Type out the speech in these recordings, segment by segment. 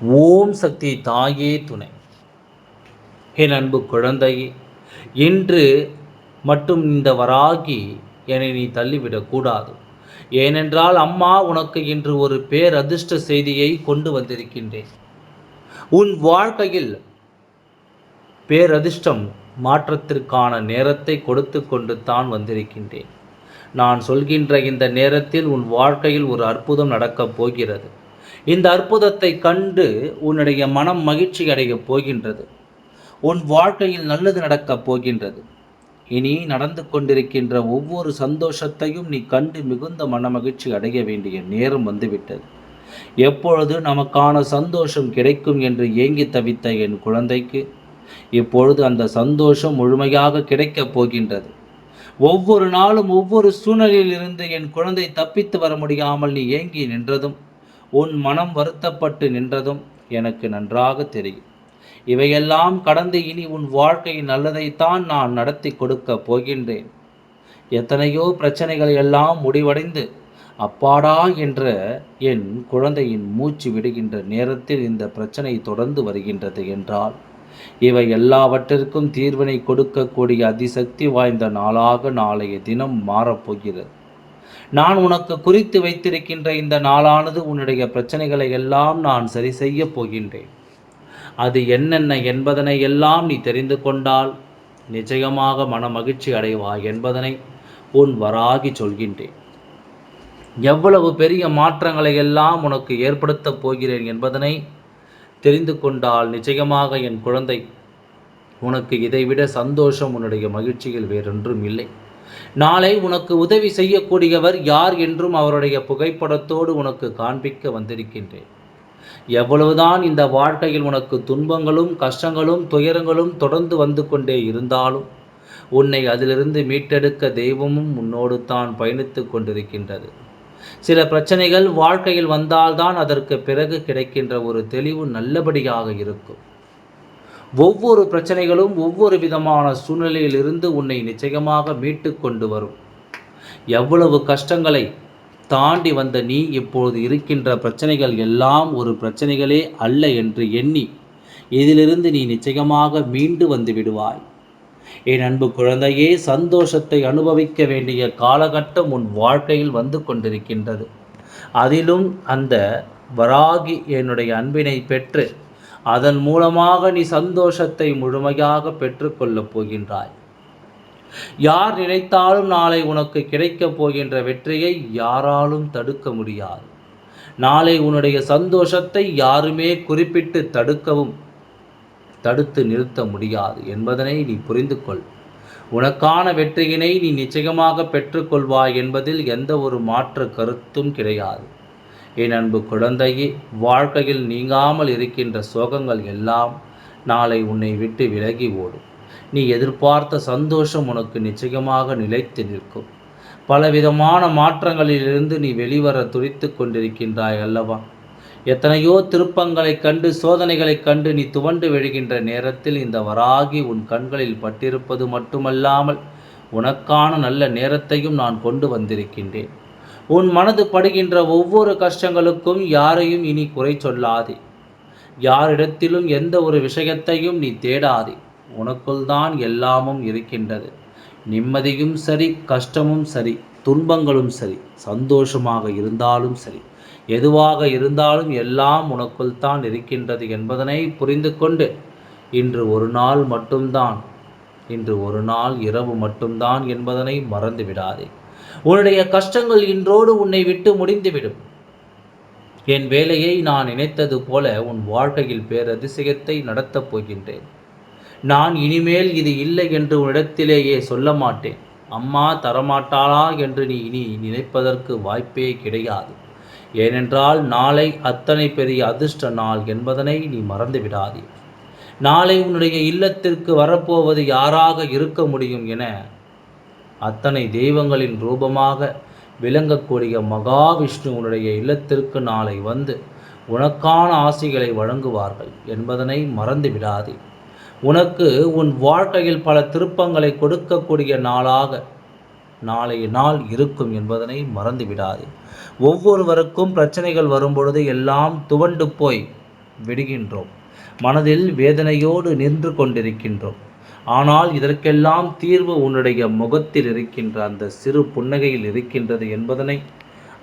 ஓம் சக்தி தாயே துணை. என் அன்பு குழந்தையே இன்று மட்டும் இந்த வராகி என்னை நீ தள்ளிவிடக்கூடாது ஏனென்றால் அம்மா உனக்கு இன்று ஒரு பேரதிர்ஷ்ட செய்தியை கொண்டு வந்திருக்கின்றேன். உன் வாழ்க்கையில் பேரதிர்ஷ்டம் மாற்றத்திற்கான நேரத்தை கொடுத்து கொண்டு தான் வந்திருக்கின்றேன். நான் சொல்கின்ற இந்த நேரத்தில் உன் வாழ்க்கையில் ஒரு அற்புதம் நடக்கப் போகிறது. இந்த அற்புதத்தை கண்டு உன்னுடைய மனம் மகிழ்ச்சி அடையப் போகின்றது. உன் வாழ்க்கையில் நல்லது நடக்கப் போகின்றது. இனி நடந்து கொண்டிருக்கின்ற ஒவ்வொரு சந்தோஷத்தையும் நீ கண்டு மிகுந்த மனமகிழ்ச்சி அடைய வேண்டிய நேரம் வந்துவிட்டது. எப்பொழுது நமக்கான சந்தோஷம் கிடைக்கும் என்று ஏங்கி தவித்த என் குழந்தைக்கு இப்பொழுது அந்த சந்தோஷம் முழுமையாக கிடைக்கப் போகின்றது. ஒவ்வொரு நாளும் ஒவ்வொரு சூழ்நிலையிலிருந்து என் குழந்தை தப்பித்து வர முடியாமல் நீ ஏங்கி நின்றதும் உன் மனம் வருத்தப்பட்டு நின்றதும் எனக்கு நன்றாக தெரியும். இவையெல்லாம் கடந்து இனி உன் வாழ்க்கையின் நல்லதைத்தான் நான் நடத்தி கொடுக்க போகின்றேன். எத்தனையோ பிரச்சனைகள் எல்லாம் முடிவடைந்து அப்பாடா என்ற என் குழந்தையின் மூச்சு விடுகின்ற நேரத்தில் இந்த பிரச்சனை தொடர்ந்து வருகின்றது என்றால் இவை எல்லாவற்றிற்கும் தீர்வினை கொடுக்கக்கூடிய அதிசக்தி வாய்ந்த நாளாக நாளைய தினம் மாறப்போகிறது நான் உனக்கு குறித்து வைத்திருக்கின்ற இந்த நாளானது உன்னுடைய பிரச்சனைகளை எல்லாம் நான் சரி செய்ய போகின்றேன். அது என்னென்ன என்பதனை எல்லாம் நீ தெரிந்து கொண்டால் நிச்சயமாக மன மகிழ்ச்சி அடைவாய் என்பதனை உன் வராகி சொல்கின்றேன். எவ்வளவு பெரிய மாற்றங்களை எல்லாம் உனக்கு ஏற்படுத்தப் போகிறேன் என்பதனை தெரிந்து கொண்டால் நிச்சயமாக என் குழந்தை உனக்கு இதைவிட சந்தோஷம் உன்னுடைய மகிழ்ச்சியில் வேறொன்றும் இல்லை. நாளை உனக்கு உதவி செய்யக்கூடியவர் யார் என்றும் அவருடைய புகைப்படத்தோடு உனக்கு காண்பிக்க வந்திருக்கின்றேன். எவ்வளவுதான் இந்த வாழ்க்கையில் உனக்கு துன்பங்களும் கஷ்டங்களும் துயரங்களும் தொடர்ந்து வந்து கொண்டே இருந்தாலும் உன்னை அதிலிருந்து மீட்டெடுக்க தெய்வமும் உன்னோடு தான் பயணித்து கொண்டிருக்கின்றது. சில பிரச்சனைகள் வாழ்க்கையில் வந்தால்தான் அதற்கு பிறகு கிடைக்கின்ற ஒரு தெளிவு நல்லபடியாக இருக்கும். ஒவ்வொரு பிரச்சனைகளும் ஒவ்வொரு விதமான சூழ்நிலையிலிருந்து உன்னை நிச்சயமாக மீட்டு கொண்டு வரும். எவ்வளவு கஷ்டங்களை தாண்டி வந்த நீ இப்பொழுது இருக்கின்ற பிரச்சனைகள் எல்லாம் ஒரு பிரச்சனைகளே அல்ல என்று எண்ணி இதிலிருந்து நீ நிச்சயமாக மீண்டு வந்து விடுவாய். என் அன்பு குழந்தையே சந்தோஷத்தை அனுபவிக்க வேண்டிய காலகட்டம் உன் வாழ்க்கையில் வந்து கொண்டிருக்கின்றது. அதிலும் அந்த வராகி என்னுடைய அன்பினை பெற்று அதன் மூலமாக நீ சந்தோஷத்தை முழுமையாக பெற்றுக்கொள்ளப் போகின்றாய். யார் நினைத்தாலும் நாளை உனக்கு கிடைக்கப் போகின்ற வெற்றியை யாராலும் தடுக்க முடியாது. நாளை உன்னுடைய சந்தோஷத்தை யாருமே குறிப்பிட்டு தடுக்கவும் தடுத்து நிறுத்த முடியாது என்பதனை நீ புரிந்து கொள் உனக்கான வெற்றியினை நீ நிச்சயமாக பெற்றுக்கொள்வாய் என்பதில் எந்த ஒரு மாற்று கருத்தும் கிடையாது. என் அன்பு குழந்தையே வாழ்க்கையில் நீங்காமல் இருக்கின்ற சோகங்கள் எல்லாம் நாளை உன்னை விட்டு விலகி ஓடும். நீ எதிர்பார்த்த சந்தோஷம் உனக்கு நிச்சயமாக நிலைத்து நிற்கும். பலவிதமான மாற்றங்களிலிருந்து நீ வெளிவர துடித்து கொண்டிருக்கின்றாய் அல்லவா? எத்தனையோ திருப்பங்களைக் கண்டு சோதனைகளைக் கண்டு நீ துவண்டு விழுகின்ற நேரத்தில் இந்த வராகி உன் கண்களில் பட்டிருப்பது மட்டுமல்லாமல் உனக்கான நல்ல நேரத்தையும் நான் கொண்டு வந்திருக்கின்றேன். உன் மனது படுகின்ற ஒவ்வொரு கஷ்டங்களுக்கும் யாரையும் இனி குறை சொல்லாதே. யாரிடத்திலும் எந்த ஒரு விஷயத்தையும் நீ தேடாதே. உனக்குள் தான் எல்லாமும் இருக்கின்றது. நிம்மதியும் சரி கஷ்டமும் சரி துன்பங்களும் சரி சந்தோஷமாக இருந்தாலும் சரி எதுவாக இருந்தாலும் எல்லாம் உனக்குள் தான் இருக்கின்றது என்பதனை புரிந்து கொண்டு இன்று ஒரு நாள் மட்டும்தான் இன்று ஒரு நாள் இரவு மட்டும்தான் என்பதனை மறந்து விடாதே உன்னுடைய கஷ்டங்கள் இன்றோடு உன்னை விட்டு முடிந்துவிடும். என் வேலையை நான் நினைத்தது போல உன் வாழ்க்கையில் பேரதிசயத்தை நடத்தப் போகின்றேன். நான் இனிமேல் இது இல்லை என்று உன்னிடத்திலேயே சொல்ல மாட்டேன். அம்மா தரமாட்டாளா என்று நீ இனி நினைப்பதற்கு வாய்ப்பே கிடையாது. ஏனென்றால் நாளை அத்தனை பெரிய அதிர்ஷ்ட நாள் என்பதனை நீ மறந்து விடாதே. நாளை உன்னுடைய இல்லத்திற்கு வரப்போவது யாராக இருக்க முடியும் என அத்தனை தெய்வங்களின் ரூபமாக விளங்கக்கூடிய மகாவிஷ்ணுவனுடைய இல்லத்திற்கு நாளை வந்து உனக்கான ஆசைகளை வழங்குவார்கள் என்பதனை மறந்து விடாதே. உனக்கு உன் வாழ்க்கையில் பல திருப்பங்களை கொடுக்கக்கூடிய நாளாக நாளைய நாள் இருக்கும் என்பதனை மறந்து விடாதே. ஒவ்வொருவருக்கும் பிரச்சனைகள் வரும்பொழுது எல்லாம் துவண்டு போய் விடுகின்றோம். மனதில் வேதனையோடு நின்று கொண்டிருக்கின்றோம். ஆனால் இதற்கெல்லாம் தீர்வு உன்னுடைய முகத்தில் இருக்கின்ற அந்த சிறு புன்னகையில் இருக்கின்றது என்பதனை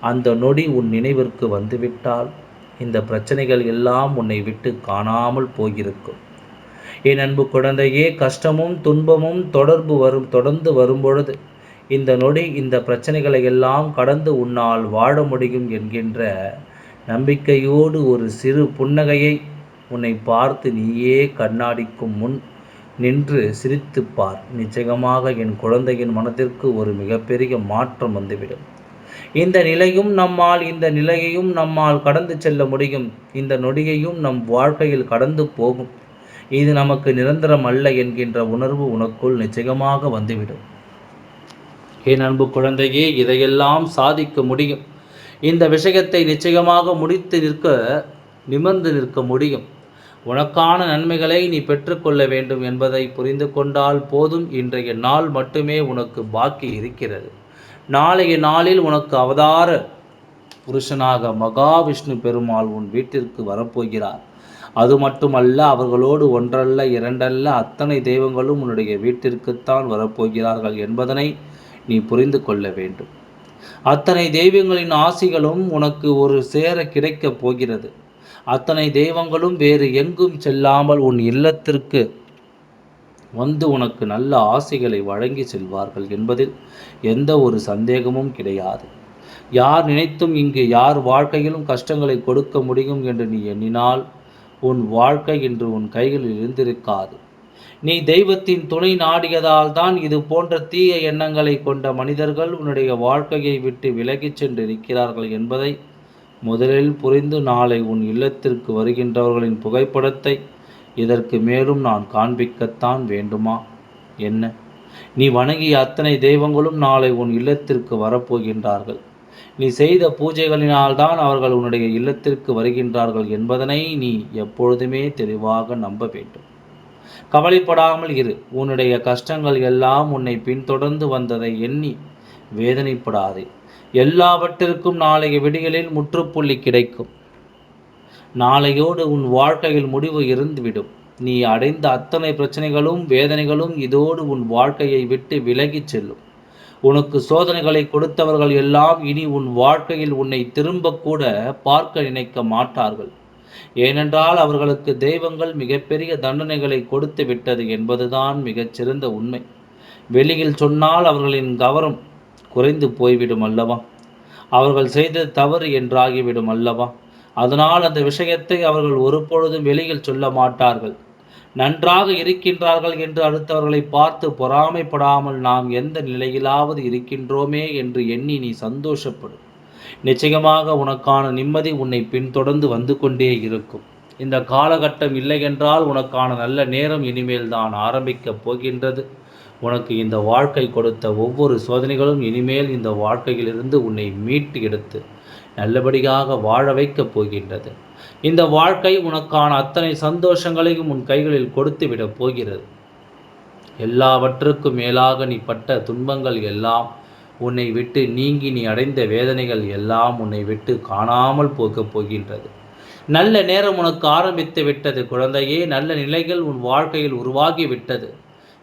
அந்த நொடி உன் நினைவிற்கு வந்துவிட்டால் இந்த பிரச்சனைகள் எல்லாம் உன்னை விட்டு காணாமல் போயிருக்கும். என் அன்பு குழந்தையே கஷ்டமும் துன்பமும் தொடர்பு வரும் தொடர்ந்து வரும்பொழுது இந்த நொடி இந்த பிரச்சனைகளை எல்லாம் கடந்து உன்னால் வாழ முடியும் என்கின்ற நம்பிக்கையோடு ஒரு சிறு புன்னகையை உன்னை பார்த்து நீயே கண்ணாடிக்கும் முன் நின்று சிரித்துப்பார் நிச்சயமாக என் குழந்தையின் மனதிற்கு ஒரு மிகப்பெரிய மாற்றம் வந்துவிடும். இந்த நிலையும் நம்மால் இந்த நிலையையும் நம்மால் கடந்து செல்ல முடியும். இந்த நொடியையும் நம் வாழ்க்கையில் கடந்து போகும். இது நமக்கு நிரந்தரம் அல்ல என்கின்ற உணர்வு உனக்குள் நிச்சயமாக வந்துவிடும். என் அன்பு குழந்தையே இதையெல்லாம் சாதிக்க முடியும். இந்த விஷயத்தை நிச்சயமாக முடித்து நிற்க நிமிர்ந்து நிற்க முடியும். உனக்கான நன்மைகளை நீ பெற்றுக்கொள்ள வேண்டும் என்பதை புரிந்து கொண்டால் போதும். இன்றைய நாள் மட்டுமே உனக்கு பாக்கி இருக்கிறது. நாளைய நாளில் உனக்கு அவதார புருஷனாக மகாவிஷ்ணு பெருமாள் உன் வீட்டிற்கு வரப்போகிறார். அது மட்டுமல்ல அவர்களோடு ஒன்றல்ல இரண்டல்ல அத்தனை தெய்வங்களும் உன்னுடைய வீட்டிற்குத்தான் வரப்போகிறார்கள் என்பதனை நீ புரிந்து கொள்ள வேண்டும். அத்தனை தெய்வங்களின் ஆசிகளும் உனக்கு ஒரு சேர கிடைக்கப் போகிறது. அத்தனை தெய்வங்களும் வேறு எங்கும் செல்லாமல் உன் இல்லத்திற்கு வந்து உனக்கு நல்ல ஆசைகளை வழங்கி செல்வார்கள் என்பதில் எந்த ஒரு சந்தேகமும் கிடையாது. யார் நினைத்தும் இங்கு யார் வாழ்க்கையிலும் கஷ்டங்களை கொடுக்க முடியும் என்று நீ எண்ணினால் உன் வாழ்க்கை இன்று உன் கைகளில் இருந்திருக்காது. நீ தெய்வத்தின் துணை நாடியதால் தான் இது போன்ற தீய எண்ணங்களை கொண்ட மனிதர்கள் உன்னுடைய வாழ்க்கையை விட்டு விலகிச் சென்று இருக்கிறார்கள் என்பதை முதலில் புரிந்து நாளை உன் இல்லத்திற்கு வருகின்றவர்களின் புகைப்படத்தை இதற்கு மேலும் நான் காண்பிக்கத்தான் வேண்டுமா? என்ன? நீ வணங்கிய அத்தனை தெய்வங்களும் நாளை உன் இல்லத்திற்கு வரப்போகின்றார்கள். நீ செய்த பூஜைகளினால்தான் அவர்கள் உன்னுடைய இல்லத்திற்கு வருகின்றார்கள் என்பதனை நீ எப்பொழுதுமே தெளிவாக நம்ப வேண்டும். கவலைப்படாமல் இரு. உன்னுடைய கஷ்டங்கள் எல்லாம் உன்னை பின்தொடர்ந்து வந்ததை எண்ணி வேதனைப்படாதே. எல்லாவற்றிற்கும் நாளைய விடிகளில் முற்றுப்புள்ளி கிடைக்கும். நாளையோடு உன் வாழ்க்கையில் முடிவு இருந்துவிடும். நீ அடைந்த அத்தனை பிரச்சனைகளும் வேதனைகளும் இதோடு உன் வாழ்க்கையை விட்டு விலகிச் செல்லும். உனக்கு சோதனைகளை கொடுத்தவர்கள் எல்லாம் இனி உன் வாழ்க்கையில் உன்னை திரும்ப கூட பார்க்க நினைக்க மாட்டார்கள். ஏனென்றால் அவர்களுக்கு தெய்வங்கள் மிகப்பெரிய தண்டனைகளை கொடுத்து விட்டது என்பதுதான் மிகச்சிறந்த உண்மை. வெளியில் சொன்னால் அவர்களின் கவனம் குறைந்து போய்விடும் அல்லவா அவர்கள் செய்தது தவறு என்றாகிவிடும் அல்லவா அதனால் அந்த விஷயத்தை அவர்கள் ஒருபொழுதும் வெளியில் சொல்ல மாட்டார்கள். நன்றாக இருக்கின்றார்கள் என்று அடுத்தவர்களை பார்த்து பொறாமைப்படாமல் நாம் எந்த நிலையிலாவது இருக்கின்றோமே என்று எண்ணி நீ சந்தோஷப்படும் நிச்சயமாக உனக்கான நிம்மதி உன்னை பின்தொடர்ந்து வந்து கொண்டே இருக்கும். இந்த காலகட்டம் இல்லை என்றால் உனக்கான நல்ல நேரம் இனிமேல் தான் ஆரம்பிக்கப் போகின்றது. உனக்கு இந்த வாழ்க்கை கொடுத்த ஒவ்வொரு சோதனைகளும் இனிமேல் இந்த வாழ்க்கையிலிருந்து உன்னை மீட்டு எடுத்து நல்லபடியாக வாழ வைக்கப் போகின்றது. இந்த வாழ்க்கை உனக்கான அத்தனை சந்தோஷங்களையும் உன் கைகளில் கொடுத்து விடப் போகிறது. எல்லாவற்றுக்கும் மேலாக நீ பட்ட துன்பங்கள் எல்லாம் உன்னை விட்டு நீங்கி நீ அடைந்த வேதனைகள் எல்லாம் உன்னை விட்டு காணாமல் போகப் போகின்றது. நல்ல நேரம் உனக்கு ஆரம்பித்து விட்டது குழந்தையே நல்ல நிலைகள் உன் வாழ்க்கையில் உருவாகி விட்டது.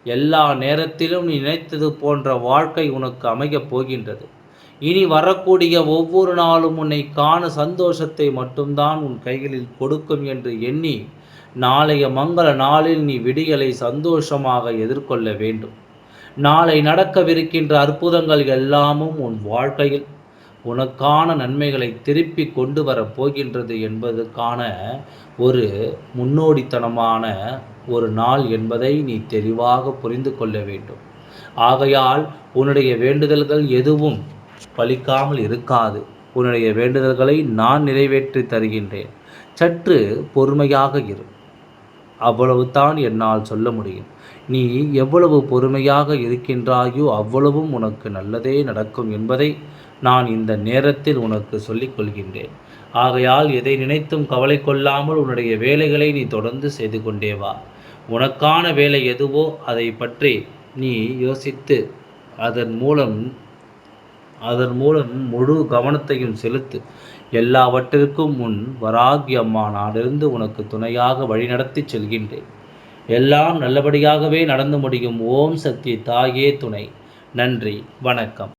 எல்லா நேரத்திலும் நீ நினைத்தது போன்ற வாழ்க்கை உனக்கு அமையப் போகின்றது. இனி வரக்கூடிய ஒவ்வொரு நாளும் உன்னை காண சந்தோஷத்தை மட்டும்தான் உன் கைகளில் கொடுக்கும் என்று எண்ணி நாளைய மங்கள நாளில் நீ விடிகளை சந்தோஷமாக எதிர்கொள்ள வேண்டும். நாளை நடக்கவிருக்கின்ற அற்புதங்கள் எல்லாமும் உன் வாழ்க்கையில் உனக்கான நன்மைகளை திருப்பி கொண்டு வரப் போகின்றது என்பதற்கான ஒரு முன்னோடித்தனமான ஒரு நாள் என்பதை நீ தெளிவாக புரிந்து கொள்ள வேண்டும். ஆகையால் உன்னுடைய வேண்டுதல்கள் எதுவும் பலிக்காமல் இருக்காது. உன்னுடைய வேண்டுதல்களை நான் நிறைவேற்றி தருகின்றேன். சற்று பொறுமையாக இரு. அவ்வளவு தான் என்னால் சொல்ல முடியும். நீ எவ்வளவு பொறுமையாக இருக்கின்றாயோ அவ்வளவும் உனக்கு நல்லதே நடக்கும் என்பதை நான் இந்த நேரத்தில் உனக்கு சொல்லிக் கொள்கின்றேன். ஆகையால் எதை நினைத்தும் கவலை கொள்ளாமல் உன்னுடைய வேலைகளை நீ தொடர்ந்து செய்து கொண்டே வா. உனக்கான வேலை எதுவோ அதை பற்றி நீ யோசித்து அதன் மூலம் அதன் மூலம் முழு கவனத்தையும் செலுத்து. எல்லாவற்றிற்கும் முன் வராகி அம்மா நானிருந்து உனக்கு துணையாக வழிநடத்தி செல்கின்றேன். எல்லாம் நல்லபடியாகவே நடந்து முடியும். ஓம் சக்தி தாயே துணை. நன்றி. வணக்கம்.